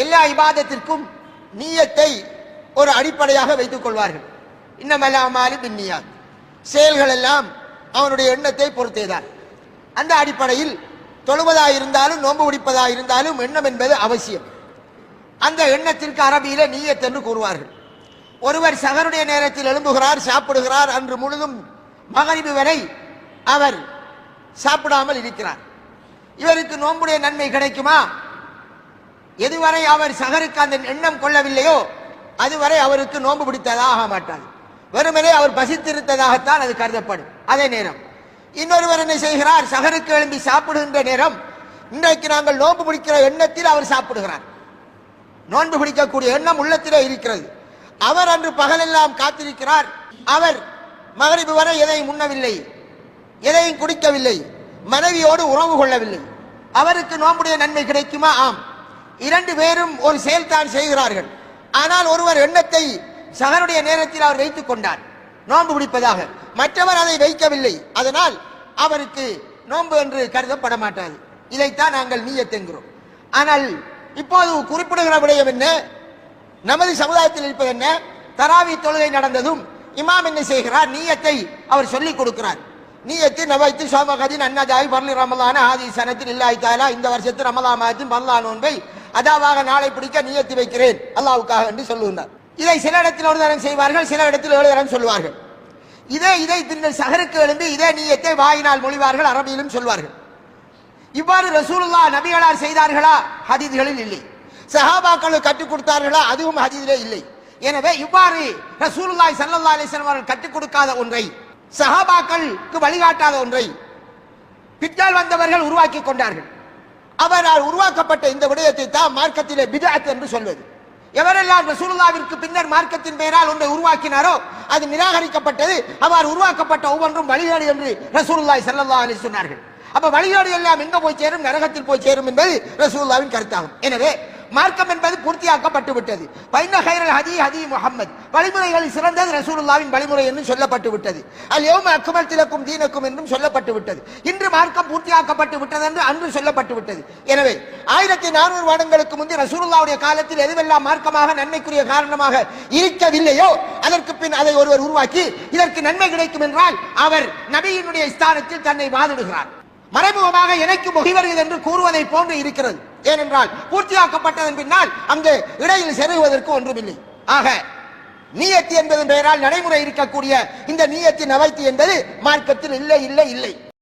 எல்லா இபாதத்திற்கும் நீயத்தை ஒரு அடிப்படையாக வைத்துக் கொள்வார்கள். இன்னமல்லாமாலி பின்னியாத் செயல்கள் எல்லாம் அவனுடைய எண்ணத்தை பொறுத்தேதான். அந்த அடிப்படையில் தொழுவதாயிருந்தாலும் நோன்பு பிடிப்பதாக இருந்தாலும் எண்ணம் என்பது அவசியம். அந்த எண்ணத்திற்கு அரபியில நீயத் என்று கூறுவார்கள். ஒருவர் சகருடைய நேரத்தில் எழும்புகிறார் சாப்பிடுகிறார் அன்று முழுதும் மகரிபு வரை அவர் சாப்பிடாமல் இருக்கிறார். இவருக்கு நோன்புடைய நன்மை கிடைக்குமா? எதுவரை அவர் சகருக்கு அந்த எண்ணம் கொள்ளவில்லையோ அதுவரை அவருக்கு நோன்பு பிடித்ததாக ஆக மாட்டாது. வெறுமனே அவர் பசித்திருத்ததாகத்தான் அது கருதப்படும். அதே நேரம் இன்னொருவர் என்ன செய்கிறார்? சகருக்கு எழும்பி சாப்பிடுகின்ற நேரம் இன்றைக்கு நாங்கள் நோன்பு பிடிக்கிற எண்ணத்தில் அவர் சாப்பிடுகிறார். நோன்பு பிடிக்கக்கூடிய எண்ணம் உள்ளத்திலே இருக்கிறது. அவர் அன்று பகலெல்லாம் காத்திருக்கிறார். அவர் மகரிபு வரை எதையும் உண்ணவில்லை. எதையும் குடிக்கவில்லை. மனைவியோடு உறவு கொள்ளவில்லை. அவருக்கு நோன்புடைய நன்மை கிடைக்குமா? ஆம். இரண்டு பேரும் ஒரு செயல்தான் செய்கிறார்கள். ஆனால் ஒருவர் எண்ணத்தை சகனுடைய நேரத்தில் அவர் வைத்துக் கொண்டார். நோன்பு பிடிப்பதாக மற்றவர் அதை வைக்கவில்லை. அதனால் அவருக்கு நோன்பு என்று கருதப்பட மாட்டாது இதைத்தான் நாங்கள் நீயத் ஆனால் இப்போது குறிப்பிடுகிற விடயம் என்ன? நமது சமுதாயத்தில் இருப்பது என்ன? தராவி தொழுகை நடந்ததும் இமாம் என்ன செய்கிறார்? நீயத்தை அவர் சொல்லிக் கொடுக்கிறார். நீயத்து நவைத்து சோமகதின் அன்னதாய் பர்லி ரமலான ஆதி சனத்தில் இல்லாய்த்தாலா இந்த வருஷத்து ரமலா மாதத்தின் பல்லா நோன்பை அதாவாக நாளை பிடிக்க நியத்தி வைக்கிறேன். அல்லாவுக்காக என்று சொல்லுகிறார் இதை சில இடத்தில் ஒரு தரம் செய்வார்கள் சில இடத்தில் ஏழு தரம் சொல்வார்கள் இதே இதை திருநெல் சகருக்கு எழுந்து இதே நீயத்தை வாயினால் மொழிவார்கள் அரபியிலும் சொல்வார்கள். இவ்வாறு ரசூலுல்லா நபிகளார் செய்தார்களா? ஹதீதுகளில் இல்லை. சஹாபாக்கள் கற்றுக் கொடுத்தார்களா? அதுவும் ஹதீதிலே இல்லை. எனவே இவ்வாறு ரசூலுல்லாய் சல்லல்லா அலைஹி அவர்கள் கற்றுக் கொடுக்காத ஒன்றை சஹாபாக்களுக்கு வழிகாட்டாத ஒன்றை பிற்கால் வந்தவர்கள் உருவாக்கி கொண்டார்கள். அவரால் உருவாக்கப்பட்ட இந்த விடயத்தை தான் மார்க்கத்திலே பிதாத் என்று சொல்வது. எவரெல்லாம் ரசூலுல்லாவிற்கு பின்னர் மார்க்கத்தின் பெயரால் ஒன்றை உருவாக்கினாரோ அது நிராகரிக்கப்பட்டது. அவர் உருவாக்கப்பட்ட ஒவ்வொன்றும் வழிகாடு என்று ரசூலுல்லாய் ஸல்லல்லாஹு அலி சொன்னார்கள். அப்ப வழிகாடு எல்லாம் எங்க போய் சேரும்? நரகத்தில் போய் சேரும் என்பது ரசூலுல்லாவின் கருத்தாகும். எனவே மார்க்கம் என்பது பூர்த்தியாக்கப்பட்டு விட்டது. பைன ஹைரல் ஹதி ஹதி முகமது வழிமுறைகளில் சிறந்தது ரசூலுல்லாவின் வழிமுறை என்றும் சொல்லப்பட்டு விட்டது. அல் யோம அக்குமல் திலக்கும் தீனக்கும் என்றும் சொல்லப்பட்டு விட்டது. இன்று மார்க்கம் பூர்த்தியாக்கப்பட்டு விட்டது என்று அன்று சொல்லப்பட்டு விட்டது. எனவே ஆயிரத்தி நானூறு வருடங்களுக்கு முந்தைய ரசூலுல்லாவுடைய காலத்தில் எதுவெல்லாம் மார்க்கமாக நன்மைக்குரிய காரணமாக இருக்கவில்லையோ அதற்கு பின் அதை ஒருவர் உருவாக்கி இதற்கு நன்மை கிடைக்கும் என்றால் அவர் நபியினுடைய ஸ்தானத்தில் தன்னை வாதிடுகிறார். மறைமுகமாக எனக்கு முகிவருகிறது என்று கூறுவதை போன்று இருக்கிறது. ஏனென்றால் பூர்த்தியாக்கப்பட்டதன் பின்னால் அங்கு இடையில் செருகுவதற்கு ஒன்றுமில்லை. ஆக நீயத்தி என்பதன் பெயரால் நடைமுறை இருக்கக்கூடிய இந்த நீயத்தின் அவைத்தி என்பது மார்க்கத்தில் இல்லை இல்லை இல்லை.